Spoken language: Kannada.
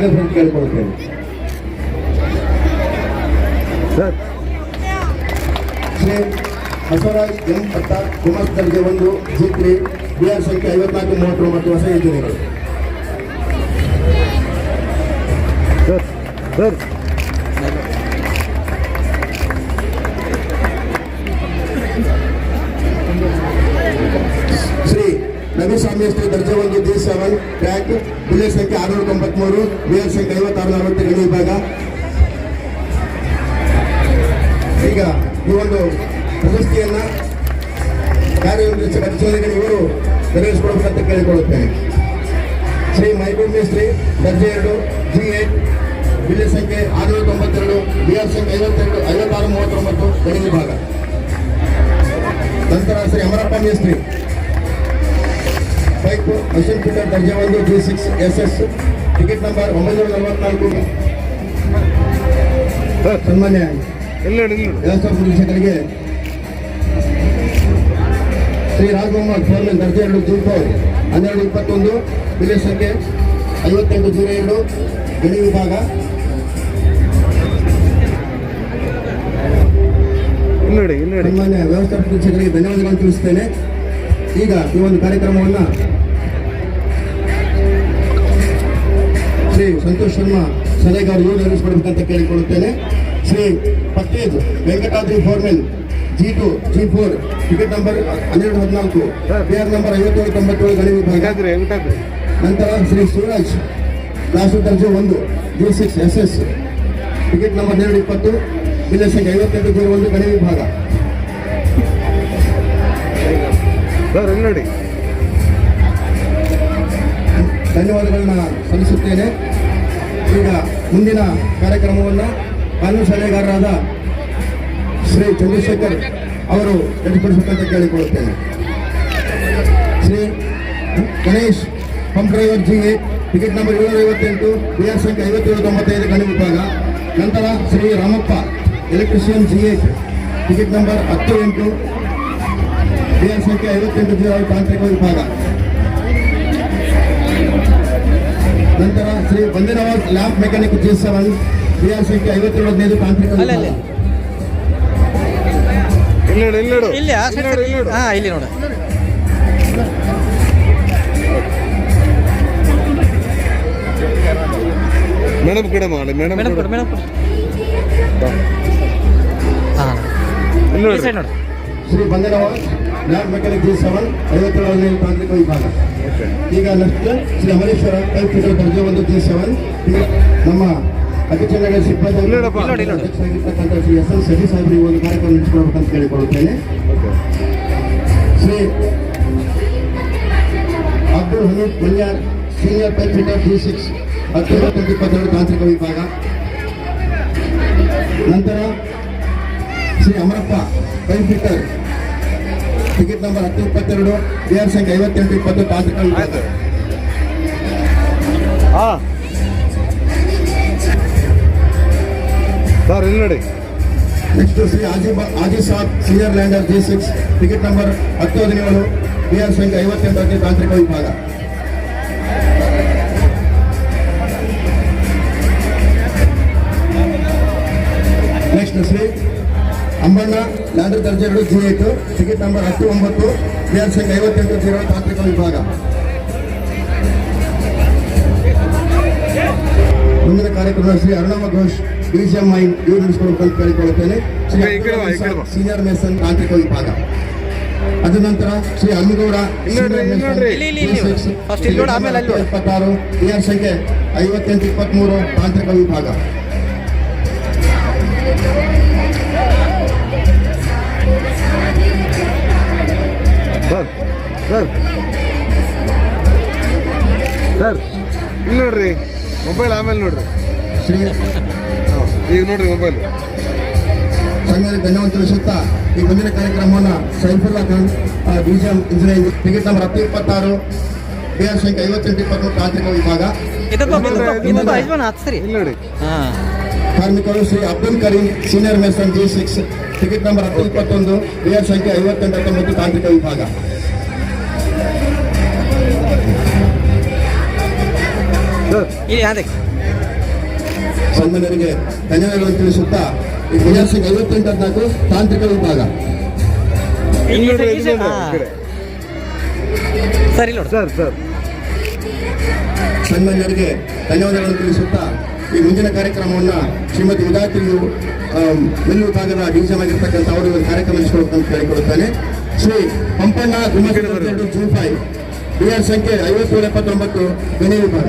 ಆಗಬೇಕು ಕೇಳಿಕೊಳ್ಳುತ್ತೇನೆ ಸರ್. ಶ್ರೀ ಬಸವರಾಜ್ ಎಂ ಪಟ್ಟ ಕುಮಾರ್ ದರ್ಜೆ ಒಂದು ಜಿತ್ರಿ ಬಿ ಆರ್ ಸಂಖ್ಯೆ ಐವತ್ನಾಲ್ಕು ಮೂವತ್ತೊಂಬತ್ತು ಹೊಸ engineer sir sir. Raviswamy Shri ದರ್ಜೆ ಒಂದು ಜಿ ಸೆವೆನ್ ಟ್ರ್ಯಾಕ್ ಬುಲೆಟ್ ಸಂಖ್ಯೆ ಆರುನೂರ ತೊಂಬತ್ಮೂರು ಆರ್ ಸಂಖ್ಯೆ ಐವತ್ತಾರು ನಲವತ್ತು ಗಡಿ ವಿಭಾಗ. ಈಗ ಈ ಒಂದು ಪ್ರಶಸ್ತಿಯನ್ನ ಕಾರ್ಯನಿರ್ವಹಿಸಿದ ಅಧಿಕಾರಿಗಳು ಇವರು ನೆರವೇರಿಸಿಕೊಡಬೇಕಂತ ಕೇಳಿಕೊಳ್ಳುತ್ತೇನೆ. ಶ್ರೀ ಮೈಬೂಬ್ ಶ್ರೀ ದರ್ಜೆ ಎರಡು, ಜಿ ಏಟ್ ಬಿಲ್ಲೆ ಸಂಖ್ಯೆ ಆರುನೂರ ತೊಂಬತ್ತೆರಡು ಬಿ ಆರ್ ಸಂಖ್ಯೆ ಐವತ್ತೆರಡು, ಐವತ್ತಾರು, ಮೂವತ್ತೊಂಬತ್ತು ಗಡಿ ವಿಭಾಗ. ನಂತರ ಶ್ರೀ ಅಮರಪ್ಪ ಮೇಸ್ತ್ರಿ ಬೈಕ್. ಅಶ್ವಿನ್ ಕುಮಾರ್ ದರ್ಜೆ ಒಂದು G six S S ticket number ಒಂಬೈನೂರ ನಲವತ್ನಾಲ್ಕು. ಸನ್ಮಾನ್ಯ ವ್ಯವಸ್ಥಾಪಕ ಶ್ರೀ ರಾಜ್ ಚೇರ್ಮನ್ ಫೋರ್ಮನ್ ದರ್ಜೆ ಎರಡು ಜೂನ್ ಫೋರ್ ಹನ್ನೆರಡು ಇಪ್ಪತ್ತೊಂದು. ವಿಲೇಜ್ ಸಂಖ್ಯೆ ಐವತ್ತೆಂಟು ಜೀರೋ ಎರಡು. ಗಡಿ ವಿಭಾಗ. ಸನ್ಮಾನ್ಯ ವ್ಯವಸ್ಥಾಪಕ ನಿರ್ದೇಶಕರಿಗೆ ಧನ್ಯವಾದಗಳನ್ನು ತಿಳಿಸುತ್ತೇನೆ ಈಗ ಈ ಒಂದು ಕಾರ್ಯಕ್ರಮವನ್ನು ಶ್ರೀ ಸಂತೋಷ್ ಶರ್ಮಾ ಸಲಹೆಗಾರ ಇವರು ನೆರವೇರಿಸಿಕೊಡ್ಬೇಕಂತ ಕೇಳಿಕೊಳ್ಳುತ್ತೇನೆ. Shri Pathej Venkatadri foreman G two G four ticket number ಹನ್ನೆರಡು ಹದಿನಾಲ್ಕು ಪಿ ಆರ್ ನಂಬರ್ ಐವತ್ತೇಳು ತೊಂಬತ್ತೇಳು ಗಣಿ ವಿಭಾಗ. ನಂತರ ಶ್ರೀ ಶಿವರಾಜ್ ಕ್ಲಾಸು ದರ್ಜೆ ಒಂದು G six S S ticket number ಹನ್ನೆರಡು ಇಪ್ಪತ್ತು ಬಿಲ್ ಸಂಖ್ಯೆ ಐವತ್ತೆಂಟು ಜೀರೋ ಒಂದು ಗಣಿ ವಿಭಾಗ. ಸರ್ ಇಲ್ಲಿ ನೋಡಿ ಧನ್ಯವಾದಗಳನ್ನ ಸಲ್ಲಿಸುತ್ತೇನೆ. ಈಗ ಮುಂದಿನ ಕಾರ್ಯಕ್ರಮವನ್ನು ಕಾನೂನು ಸಲಹೆಗಾರರಾದ ಶ್ರೀ ಚಂದ್ರಶೇಖರ್ ಅವರು ಗಡಿಪಡಿಸುತ್ತಂತ ಕೇಳಿಕೊಳ್ಳುತ್ತೇನೆ. Shri Ganesh G ticket number ಏಳ್ನೂರ ಐವತ್ತೆಂಟು ಬಿ ಆರ್ ಸಂಖ್ಯೆ ಐವತ್ತೇಳು ತೊಂಬತ್ತೈದು ಗಣಿ ವಿಭಾಗ. ನಂತರ Shri Ramappa, electrician G A, ticket number ಹತ್ತು ಎಂಟು ಬಿ ಆರ್ ಸಂಖ್ಯೆ ಐವತ್ತೆಂಟು ಜೀರೋ ತಾಂತ್ರಿಕ ವಿಭಾಗ. ನಂತರ Shri Bandenawaz lamp mechanic G seven B R ಸಂಖ್ಯೆ ಐವತ್ತೇಳು ಹದಿನೈದು ತಾಂತ್ರಿಕ ಅಲ್ಲ, ವಿಭಾಗ. ಇಲ್ಲಿ ನೋಡಿ ಇಲ್ಲಿ ನೋಡು. ಇಲ್ಲಿ ಇಲ್ಲಿ ನೋಡು ಇಲ್ಲಿ ನೋಡು. ಹಾ ಇಲ್ಲಿ ನೋಡು. ಮೇಡಮ್ ಕಡೆ ಮಾಡಿ ಮೇಡಮ್ ಮೇಡಮ್ ಕೊಡು. ಮೇಡಮ್ ಕೊಡು. ಹಾ. ಇಲ್ಲಿ ಈ ನೋಡ್ರಿ ಸೈಡ್ ನೋಡು. Shri Bandenawaz lamp mechanic G seven ಐವತ್ತೇಳು ಹದಿನೈದು ತಾಂತ್ರಿಕ ವಿಭಾಗ. ಈಗ ನೆಕ್ಸ್ಟ್ ಶ್ರೀ ಅಮರೇಶ್ವರ ಕಲ್ಪಿಸಿದ ದರ್ಜೆ ಒಂದು ಜಿ ಸೆವೆನ್ ನಮ್ಮ ಅತಿ ಚೆನ್ನಾಗಿ ಸಿಬ್ಬಂದಿ. ಅಧ್ಯಕ್ಷರಾಗಿರ್ತಕ್ಕಂಥ ಶ್ರೀ ಎಸ್ ಎಲ್ ಸತಿ ಸಾಹೇಬರು ಈ ಒಂದು ಕಾರ್ಯಕ್ರಮ ನಡೆಸಿಕೊಡ್ಬೇಕಂತ ಕೇಳಿಕೊಳ್ಳುತ್ತೇನೆ. Shri Abdul Hameed Malyar senior pipe fitter G six ಹತ್ತೊಂಬತ್ತು ಇಪ್ಪತ್ತೆರಡು ತಾಂತ್ರಿಕ ವಿಭಾಗ. ನಂತರ Shri Amarappa pipe fitter ticket number ಹತ್ತು ಇಪ್ಪತ್ತೆರಡು ಬಿ ಆರ್ ಸಂಖ್ಯೆ ಐವತ್ತೆಂಟು ಇಪ್ಪತ್ತು ಹಾ. ಸರ್ ಇಲ್ಲಿ ನೋಡಿ. Next Shri Aji Aji Sab senior lander G six ticket number ಹತ್ತು ಹದಿನೇಳು ಬಿ ಆರ್ ಸಂಖ್ಯೆ ಐವತ್ತೆಂಟಕ್ಕೆ ತಾಂತ್ರಿಕ ವಿಭಾಗ ನೆಕ್ಸ್ಟ್ ಶ್ರೀ ಅಂಬಣ್ಣ ಲ್ಯಾಂಡರ್ ದರ್ಜೆ ಎರಡು ಜಿ ಏಟು ಟಿಕೆಟ್ ನಂಬರ್ ಹತ್ತು ಒಂಬತ್ತು ಬಿ ಆರ್ ಸಂಖ್ಯೆ ಐವತ್ತೆಂಟು ಜೀರೋ ತಾಂತ್ರಿಕ ವಿಭಾಗ ಮುಂದಿನ ಕಾರ್ಯಕ್ರಮ ಶ್ರೀ ಅರುಣಮ್ಮ ಘೋಷ್ ಮೈನ್ ಇವರು ನಡೆಸಿಕೊಡ್ಬೇಕಂತ ಕೇಳಿಕೊಳ್ಳುತ್ತೇನೆ ಶ್ರೀ ಸೀನಿಯರ್ ಮೇಸನ್ ತಾಂತ್ರಿಕ ವಿಭಾಗ ಅದ ನಂತರ ಶ್ರೀ ಅಮ್ಮಗೌಡ ಎಪ್ಪತ್ತಾರು ಆರ್ ಸಂಖ್ಯೆ ಐವತ್ತೆಂಟು ಇಪ್ಪತ್ಮೂರು ತಾಂತ್ರಿಕ ವಿಭಾಗ ಮೊಬೈಲ್ ನೋಡ್ರಿ. ಶ್ರೀ ಈಗ ನೋಡ್ರಿ ಮೊಬೈಲ್. ಸಂಘದ ಧನ್ಯವಾದ ತಿಳಿಸುತ್ತಾ ಈ ಮುಂದಿನ ಕಾರ್ಯಕ್ರಮವನ್ನು Saifulla Khan museum engineering ticket number ಹತ್ತು ಇಪ್ಪತ್ತಾರು ಬಿ ಆರ್ ಸಂಖ್ಯೆ ಐವತ್ತೆಂಟು ಇಪ್ಪತ್ತು ತಾಂತ್ರಿಕ ವಿಭಾಗ. ನೋಡಿ ಕಾರ್ಮಿಕರು Shri Abdul Kareem senior mason G six ticket number ಹತ್ತು ಇಪ್ಪತ್ತೊಂದು ಬಿ ಆರ್ ಸಂಖ್ಯೆ ಐವತ್ತೆಂಟು ಹತ್ತೊಂಬತ್ತು ತಾಂತ್ರಿಕ ವಿಭಾಗ. ಇಲ್ಲಿ ಅದಕ್ಕೆ ಸನ್ಮಾನರಿಗೆ ಧನ್ಯವಾದಗಳನ್ನು ತಿಳಿಸುತ್ತಾ ಈ ವಿನ್ಯಾಸಕ್ಕೆ ಐವತ್ತೆಂಟು ತಾಂತ್ರಿಕ ವಿಭಾಗ. ಸರಿ ಸರ್ ಸರ್. ಸನ್ಮಾನ್ಯರಿಗೆ ಧನ್ಯವಾದಗಳನ್ನು ತಿಳಿಸುತ್ತಾ ಈ ಮುಂದಿನ ಕಾರ್ಯಕ್ರಮವನ್ನು ಶ್ರೀಮತಿ ಉದಾತಿಯು ಮಿಲ್ಲು ವಿಭಾಗದ ಡಿವಿಷನ್ ಆಗಿರ್ತಕ್ಕಂಥ ಅವರು ಒಂದು ಕಾರ್ಯಕ್ರಮ ನಡೆಸಿಕೊಡ್ಬೇಕಂತ ಕೇಳಿಕೊಳ್ಳುತ್ತಾನೆ. Shri Pampanna June five B R ಸಂಖ್ಯೆ ಐವತ್ತೇಳು ಎಪ್ಪತ್ತೊಂಬತ್ತು ಗಣಿ ವಿಭಾಗ.